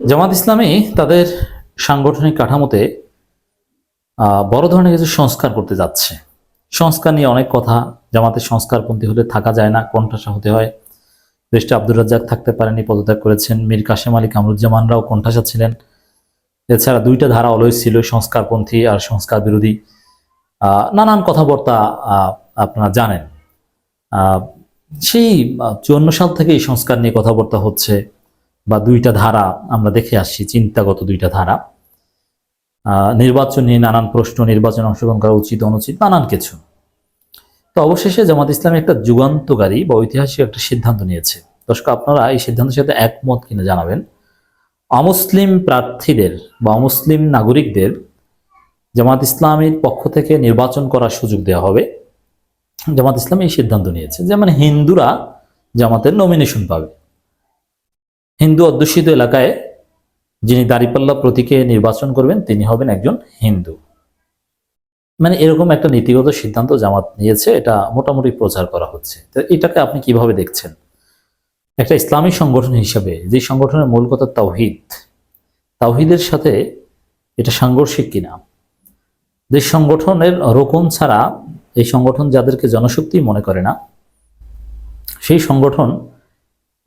জামাত ইসলামী তাদের সাংগঠনিক কাঠামোতে বড় ধরনের কিছু সংস্কার করতে যাচ্ছে। সংস্কার নিয়ে অনেক কথা, জামাতের সংস্কারপন্থী হলে থাকা যায় না, কোণঠাসা হতে হয়। দেশটা আব্দুর রাজ্জাক থাকতে পারেনি, পদত্যাগ করেছেন। মীর কাশেম আলী কামরুজ্জামানরাও কোণঠাসা ছিলেন। এছাড়া দুইটা ধারা অলওয়েজ ছিল, সংস্কারপন্থী আর সংস্কার বিরোধী। নানান কথাবার্তা আপনারা জানেন। সেই চুয়ান্ন সাল থেকে এই সংস্কার নিয়ে কথাবার্তা হচ্ছে। বা দুইটা ধারা আমরা দেখে আসছি, চিন্তাগত দুইটা ধারা। নির্বাচন নিয়ে নানান প্রশ্ন, নির্বাচনে অংশগ্রহণ করা উচিত, অনুচিত, নানান কিছু। তো অবশেষে জামাত ইসলামী একটা যুগান্তকারী বা ঐতিহাসিক একটা সিদ্ধান্ত নিয়েছে। দর্শক, আপনারা এই সিদ্ধান্তের সাথে একমত কিনা জানাবেন। অমুসলিম প্রার্থীদের বা অমুসলিম নাগরিকদের জামাত ইসলামীর পক্ষ থেকে নির্বাচন করার সুযোগ দেওয়া হবে। জামাত ইসলাম এই সিদ্ধান্ত নিয়েছে যেমন হিন্দুরা জামাতের নমিনেশন পাবে। হিন্দু অধ্যুষিত এলাকায় যিনি দাঁড়িপাল্লা প্রতীকে নির্বাচন করবেন, তিনি হবেন একজন হিন্দু। মানে এরকম একটা নীতিগত সিদ্ধান্ত জামাত নিয়েছে, এটা মোটামুটি প্রচার করা হচ্ছে। তো এটাকে আপনি কীভাবে দেখছেন? একটা ইসলামী সংগঠন হিসেবে, যে সংগঠনের মূল কথা তাওহিদ, তাওহিদের সাথে এটা সাংঘর্ষিক কিনা? যে সংগঠনের রোকন ছাড়া এই সংগঠন যাদেরকে জনশক্তি মনে করে না, সেই সংগঠন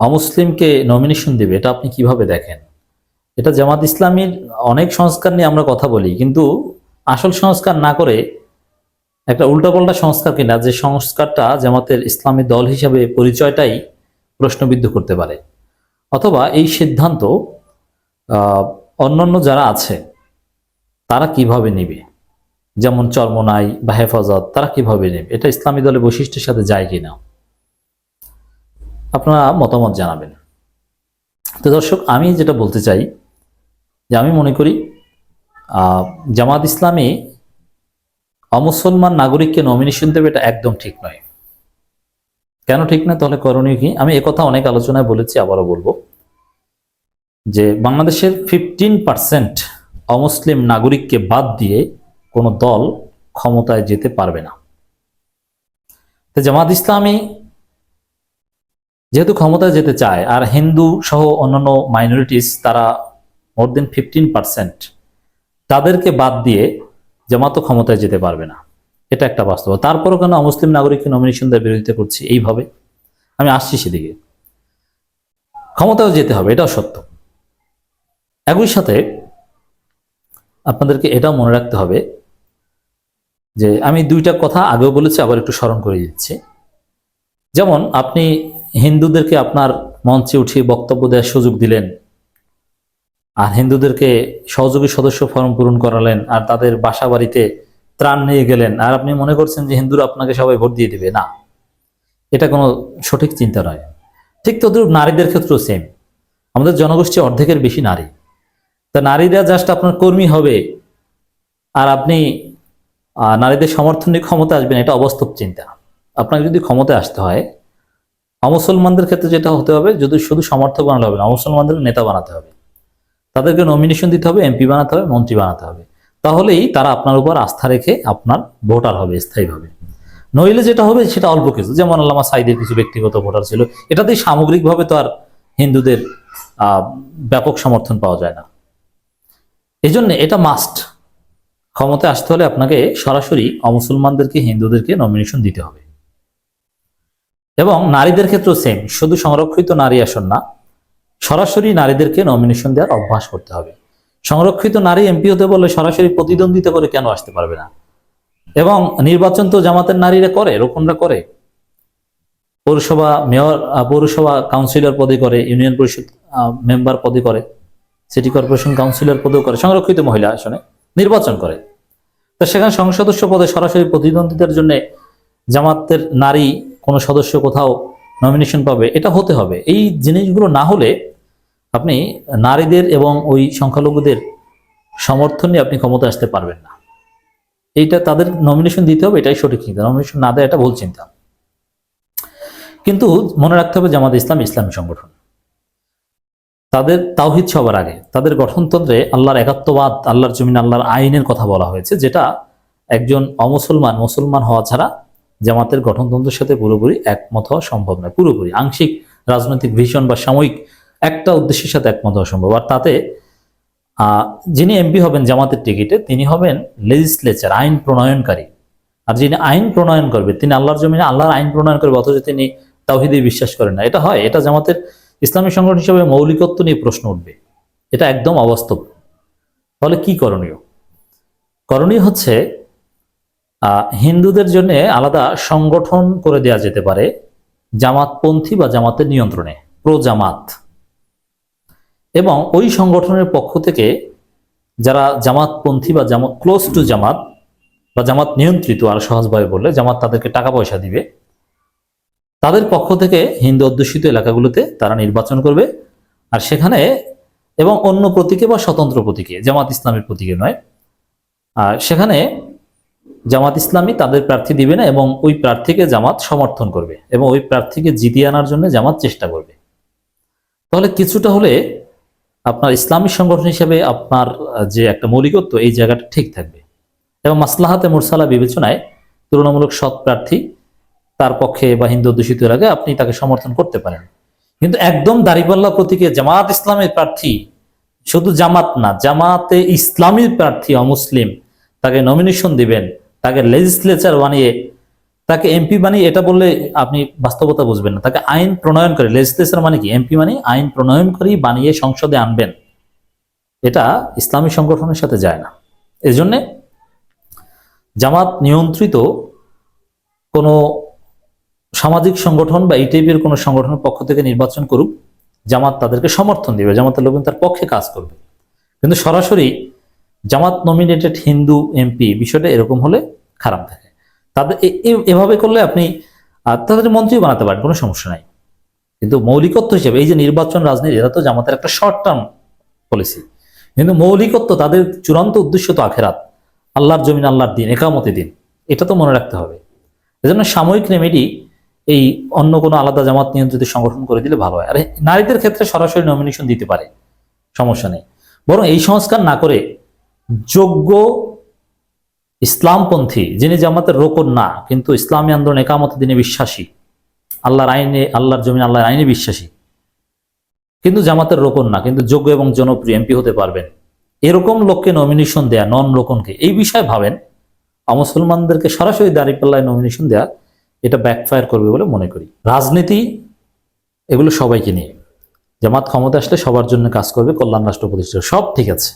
অমুসলিমকে নমিনেশন দেবে, এটা আপনি কীভাবে দেখেন? এটা জামাত ইসলামীর অনেক সংস্কার নিয়ে আমরা কথা বলি, কিন্তু আসল সংস্কার না করে একটা উল্টাপাল্টা সংস্কার কিনা, যে সংস্কারটা জামাতের ইসলামী দল হিসাবে পরিচয়টাই প্রশ্নবিদ্ধ করতে পারে। অথবা এই সিদ্ধান্ত অন্যান্য যারা আছে, তারা কীভাবে নেবে? যেমন চর্মনাই বা হেফাজত, তারা কীভাবে নেবে? এটা ইসলামী দলের বৈশিষ্ট্যের সাথে যায় কিনা? আপনারা মতামত জানাবেন। তো দর্শক, আমি যেটা বলতে চাই, যে আমি মনে করি জামাত ইসলামী অমুসলমান নাগরিককে নমিনেশন দেবে এটা একদম ঠিক নয়। কেন ঠিক নয় তাহলে করণীয় কি? আমি একথা অনেক আলোচনায় বলেছি, আবারও বলব। যে বাংলাদেশের ফিফটিন পার্সেন্ট অমুসলিম নাগরিককে বাদ দিয়ে কোনো দল ক্ষমতায় যেতে পারবে না। তো জামাত ইসলামী যেহেতু ক্ষমতায় যেতে চায়, আর হিন্দু সহ অন্যান্য মাইনরিটিস তারা মোর দেন ফিফটিন তাদেরকে বাদ দিয়ে জামাতও ক্ষমতায় যেতে পারবে না। এটা একটা বাস্তব তারপরও কেন মুসলিম নাগরিককে নমিনেশন দেওয়ার বিরোধিতা করছি? এইভাবে আমি আসছি সেদিকে। ক্ষমতায় যেতে হবে, এটাও সত্য। একই সাথে আপনাদেরকে এটাও মনে রাখতে হবে যে, আমি দুইটা কথা আগেও বলেছি, আবার একটু স্মরণ করে দিচ্ছি। যেমন আপনি হিন্দুদেরকে আপনার মঞ্চে উঠিয়ে বক্তব্য দেওয়ার সুযোগ দিলেন। আর হিন্দুদেরকে সহযোগী সদস্য ফর্ম পূরণ করালেন আর তাদের বাসা বাড়িতে ত্রাণ নিয়ে গেলেন। আর আপনি মনে করছেন যে হিন্দুরা আপনাকে সবাই ভোট দিয়ে দেবে? না। এটা কোনো সঠিক চিন্তা নয়। ঠিক তদ্রুপ নারীদের ক্ষেত্রেও সেম আমাদের জনগোষ্ঠী অর্ধেকের বেশি নারী। তা নারীরা জাস্ট আপনার কর্মী হবে। আর আপনি নারীদের সমর্থন নিয়ে ক্ষমতা আসবেন, এটা অবাস্তব চিন্তা। আপনাকে যদি ক্ষমতায় আসতে হয় অমুসলমানদের ক্ষেত্রে যেটা হতে হবে, যদি শুধু সমর্থক বানালে হবে না, অমুসলমানদের নেতা বানাতে হবে। তাদেরকে নমিনেশন দিতে হবে এমপি বানাতে হবে, মন্ত্রী বানাতে হবে। তাহলেই তারা আপনার উপর আস্থা রেখে আপনার ভোটার হবে স্থায়ীভাবে। নইলে যেটা হবে, সেটা অল্প কিছু। যেমন আল্লামা সাইদের কিছু ব্যক্তিগত ভোটার ছিল, এটাতেই সামগ্রিকভাবে তো আর হিন্দুদের ব্যাপক সমর্থন পাওয়া যায় না। এই এটা মাস্ট ক্ষমতায় আসতে হলে আপনাকে সরাসরি অমুসলমানদেরকে, হিন্দুদেরকে নমিনেশন দিতে হবে। এবং নারীদের ক্ষেত্রেও সেম শুধু সংরক্ষিত নারী আসন না, সরাসরি নারীদেরকে নমিনেশন দেওয়ার অভ্যাস করতে হবে। সংরক্ষিত নারী এমপি হতে বললে সরাসরি প্রতিদ্বন্দ্বিতা করে কেন আসতে পারবে না? এবং নির্বাচন তো জামাতের নারীরা করে, রোকনরা করে। পৌরসভা মেয়র পৌরসভা কাউন্সিলর পদে করে ইউনিয়ন পরিষদ মেম্বার পদে করে সিটি কর্পোরেশন কাউন্সিলর পদেও করে, সংরক্ষিত মহিলা আসনে নির্বাচন করে। তো সেখানে সংসদ সদস্য পদে সরাসরি প্রতিদ্বন্দ্বিতার জন্য জামাতের নারী কোনো সদস্য কোথাও নমিনেশন পাবে, এটা হতে হবে। এই জিনিসগুলো না হলে আপনি নারীদের এবং ওই সংখ্যালঘুদের সমর্থন নিয়ে আপনি ক্ষমতা আসতে পারবেন না। এইটা তাদের নমিনেশন দিতে হবে, এটাই সঠিক চিন্তা। নমিনেশন না দেয় এটা ভুল চিন্তা। কিন্তু মনে রাখতে হবে জামাত ইসলাম ইসলামী সংগঠন। তাদের তাওহিদ সবার আগে। তাদের গঠনতন্ত্রে আল্লাহর একাত্মবাদ, আল্লাহর জমিন, আল্লাহর আইনের কথা বলা হয়েছে, যেটা একজন অমুসলমান, মুসলমান হওয়া ছাড়া জামাতের গঠনতন্ত্রের সাথে পুরোপুরি একমত হওয়া সম্ভব নয়। পুরোপুরি আংশিক রাজনৈতিক ভিশন বা সাময়িক একটা উদ্দেশ্যের সাথে একমত হওয়া সম্ভব। আর তাতে যিনি এমপি হবেন জামাতের টিকিটে, তিনি হবেন লেজিসলেচার আইন প্রণয়নকারী। আর যিনি আইন প্রণয়ন করবে, তিনি আল্লাহর জমিনে আল্লাহর আইন প্রণয়ন করবে, অথচ তিনি তাওহিদে বিশ্বাস করেন না। এটা হয়, এটা জামাতের ইসলামী সংগঠন হিসেবে মৌলিকত্ব নিয়ে প্রশ্ন উঠবে। এটা একদম অবাস্তব। ফলে কি করণীয়? করণীয় হচ্ছে হিন্দুদের জন্য আলাদা সংগঠন করে দেওয়া যেতে পারে জামাতপন্থী বা জামাতের নিয়ন্ত্রণে প্রো জামাত এবং ওই সংগঠনের পক্ষ থেকে যারা জামাতপন্থী বা জামাত ক্লোজ টু জামাত বা জামাত নিয়ন্ত্রিত, আর সহজভাবে বললে, জামাত তাদেরকে টাকা পয়সা দিবে, তাদের পক্ষ থেকে হিন্দু অধ্যুষিত এলাকাগুলোতে তারা নির্বাচন করবে। আর সেখানে এবং অন্য প্রতীকে বা স্বতন্ত্র প্রতীকে, জামাত ইসলামের প্রতীকে নয়, আর সেখানে জামাত ইসলামী তাদের প্রার্থী দিবে না এবং ওই প্রার্থীকে জামাত সমর্থন করবে এবং ওই প্রার্থীকে জিতিয়ে আনার জন্য জামাত চেষ্টা করবে। তাহলে কিছুটা হলে আপনার ইসলামী সংগঠন হিসেবে আপনার যে একটা মৌলিকত্ব, এই জায়গাটা ঠিক থাকবে। এবং মাসলাহাতে মুরসালা বিবেচনায় তুলনামূলক সৎ প্রার্থী তার পক্ষে বা হিন্দু দূষিত এলাকায় আপনি তাকে সমর্থন করতে পারেন। কিন্তু একদম দাঁড়িপাল্লা প্রতীকে জামাত ইসলামের প্রার্থী, শুধু জামাত না, জামাতে ইসলামীর প্রার্থী অমুসলিম তাকে নমিনেশন দিবেন তাকে লেজিসলেচার বানিয়ে, তাকে এমপি বানিয়ে, এটা বললে আপনি বাস্তবতা বুঝবেন না। তাকে আইন প্রণয়ন করে লেজিসলেচার মানে কি? এমপি মানে আইন প্রণয়ন প্রণয়নকারী বানিয়ে সংসদে আনবেন। এটা ইসলামী সংগঠনের সাথে যায় না। এই জন্যে জামাত নিয়ন্ত্রিত কোনো সামাজিক সংগঠন বা এই টাইপের কোনো সংগঠনের পক্ষ থেকে নির্বাচন করুক, জামাত তাদেরকে সমর্থন দিবে। জামাতের লোকজন তার পক্ষে কাজ করবে। কিন্তু সরাসরি জামাত নমিনেটেড হিন্দু এমপি বিষয়টা এরকম হলে খারাপ থাকে। তাদের এভাবে করলে আপনি তাদের মন্ত্রী বানাতে পারেন, কোনো সমস্যা নাই। কিন্তু মৌলিকত্ব হিসেবে এই যে নির্বাচন রাজনীতি, এটা তো জামাতের একটা শর্ট টার্ম পলিসি কিন্তু মৌলিকত্ব, তাদের চূড়ান্ত উদ্দেশ্য তো আখেরাত। আল্লাহর জমিন, আল্লাহর দিন একামতি দিন। এটা তো মনে রাখতে হবে। এজন্য সাময়িক রেমেডি এই অন্য কোনো আলাদা জামাত নিয়ন্ত্রিত সংগঠন করে দিলে ভালো হয়। আর, নারীদের ক্ষেত্রে সরাসরি নমিনেশন দিতে পারে। সমস্যা নেই। বরং এই সংস্কার না করে যোগ্য ইসলামপন্থী, যিনি জামাতের রোকন না, কিন্তু ইসলামী আন্দোলন একামত দিনে বিশ্বাসী। আল্লাহর আইনে, আল্লাহর জমিন আল্লাহর আইনে বিশ্বাসী। কিন্তু জামাতের রোকন না, কিন্তু যোগ্য এবং জনপ্রিয় এমপি হতে পারবেন। এরকম লোককে নমিনেশন দেয়া নন রোকনকে এই বিষয়ে ভাবেন অমুসলমানদেরকে সরাসরি দাঁড়িপাল্লায় নমিনেশন দেয়া, এটা ব্যাকফায়ার করবে বলে মনে করি। রাজনীতি, এগুলো সবাইকে নিয়ে। জামাত ক্ষমতা আসলে সবার জন্য কাজ করবে কল্যাণ রাষ্ট্র প্রতিষ্ঠা, সব ঠিক আছে।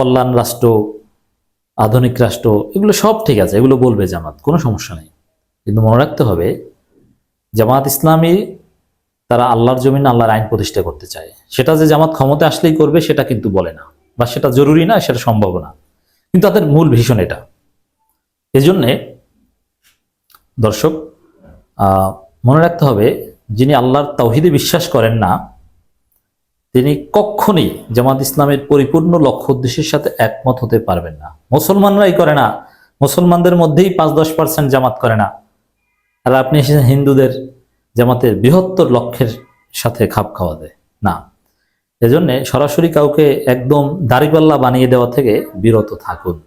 কল্যাণ রাষ্ট্র, আধুনিক রাষ্ট্র, এগুলো সব ঠিক আছে, এগুলো বলবে জামাত, কোনো সমস্যা নেই। কিন্তু মনে রাখতে হবে, জামাত ইসলামী তারা আল্লাহর জমিন, আল্লাহর আইন প্রতিষ্ঠা করতে চায়। সেটা যে জামাত ক্ষমতা আসলেই করবে, সেটা কিন্তু বলে না। বা সেটা জরুরি না, সেটা সম্ভব না। কিন্তু তাদের মূল ভীষণ এটা। এজন্যে দর্শক মনে রাখতে হবে, যিনি আল্লাহর তাওহিদে বিশ্বাস করেন না তিনি কখনই জামাত ইসলামের পরিপূর্ণ লক্ষ্য উদ্দেশ্যের সাথে একমত হতে পারবেন না। মুসলমানরাই করে না। মুসলমানদের মধ্যেই পাঁচ দশ পার্সেন্ট জামাত করে না। আর আপনি এসেছেন হিন্দুদের জামাতের বৃহত্তর লক্ষ্যের সাথে খাপ খাওয়া দেয়। না। এজন্যে সরাসরি কাউকে একদম দাড়িপাল্লা বানিয়ে দেওয়া থেকে বিরত থাকুন।